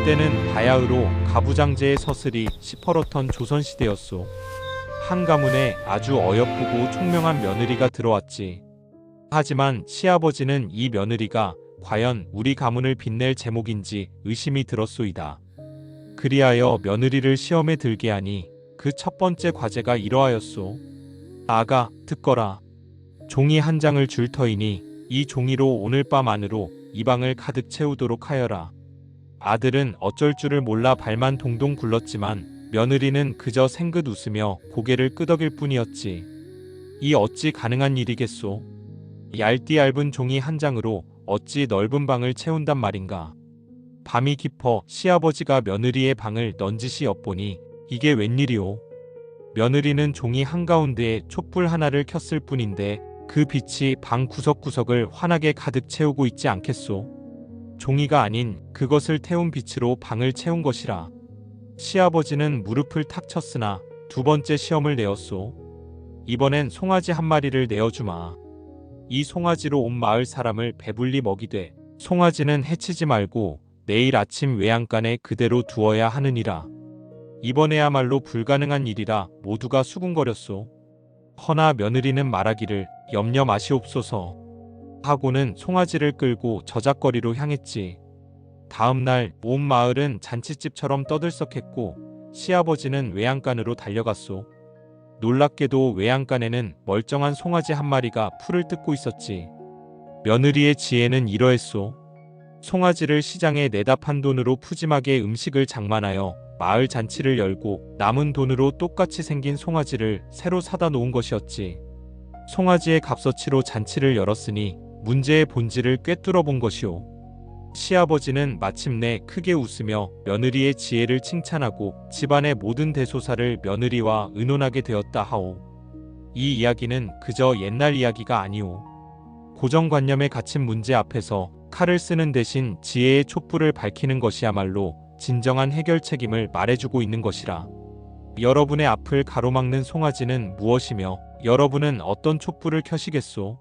이때는 바야흐로 가부장제의 서슬이 시퍼렇던 조선시대였소. 한 가문에 아주 어여쁘고 총명한 며느리가 들어왔지. 하지만 시아버지는 이 며느리가 과연 우리 가문을 빛낼 제목인지 의심이 들었소이다. 그리하여 며느리를 시험에 들게 하니 그 첫 번째 과제가 이러하였소. 아가, 듣거라. 종이 한 장을 줄 터이니 이 종이로 오늘 밤 안으로 이 방을 가득 채우도록 하여라. 아들은 어쩔 줄을 몰라 발만 동동 굴렀지만 며느리는 그저 생긋 웃으며 고개를 끄덕일 뿐이었지. 이 어찌 가능한 일이겠소? 얇디 얇은 종이 한 장으로 어찌 넓은 방을 채운단 말인가. 밤이 깊어 시아버지가 며느리의 방을 넌지시 엿보니 이게 웬일이오. 며느리는 종이 한가운데에 촛불 하나를 켰을 뿐인데 그 빛이 방 구석구석을 환하게 가득 채우고 있지 않겠소. 종이가 아닌 그것을 태운 빛으로 방을 채운 것이라. 시아버지는 무릎을 탁 쳤으나 두 번째 시험을 내었소. 이번엔 송아지 한 마리를 내어주마. 이 송아지로 온 마을 사람을 배불리 먹이되 송아지는 해치지 말고 내일 아침 외양간에 그대로 두어야 하느니라. 이번에야말로 불가능한 일이라 모두가 수군거렸소. 허나 며느리는 말하기를 염려 마시옵소서 하고는 송아지를 끌고 저작거리로 향했지. 다음 날 온 마을은 잔치집처럼 떠들썩했고 시아버지는 외양간으로 달려갔소. 놀랍게도 외양간에는 멀쩡한 송아지 한 마리가 풀을 뜯고 있었지. 며느리의 지혜는 이러했소. 송아지를 시장에 내다 판 돈으로 푸짐하게 음식을 장만하여 마을 잔치를 열고 남은 돈으로 똑같이 생긴 송아지를 새로 사다 놓은 것이었지. 송아지의 값어치로 잔치를 열었으니 문제의 본질을 꿰뚫어 본 것이오. 시아버지는 마침내 크게 웃으며 며느리의 지혜를 칭찬하고 집안의 모든 대소사를 며느리와 의논하게 되었다 하오. 이 이야기는 그저 옛날 이야기가 아니오. 고정관념에 갇힌 문제 앞에서 칼을 쓰는 대신 지혜의 촛불을 밝히는 것이야말로 진정한 해결 책임을 말해주고 있는 것이라. 여러분의 앞을 가로막는 송아지는 무엇이며 여러분은 어떤 촛불을 켜시겠소?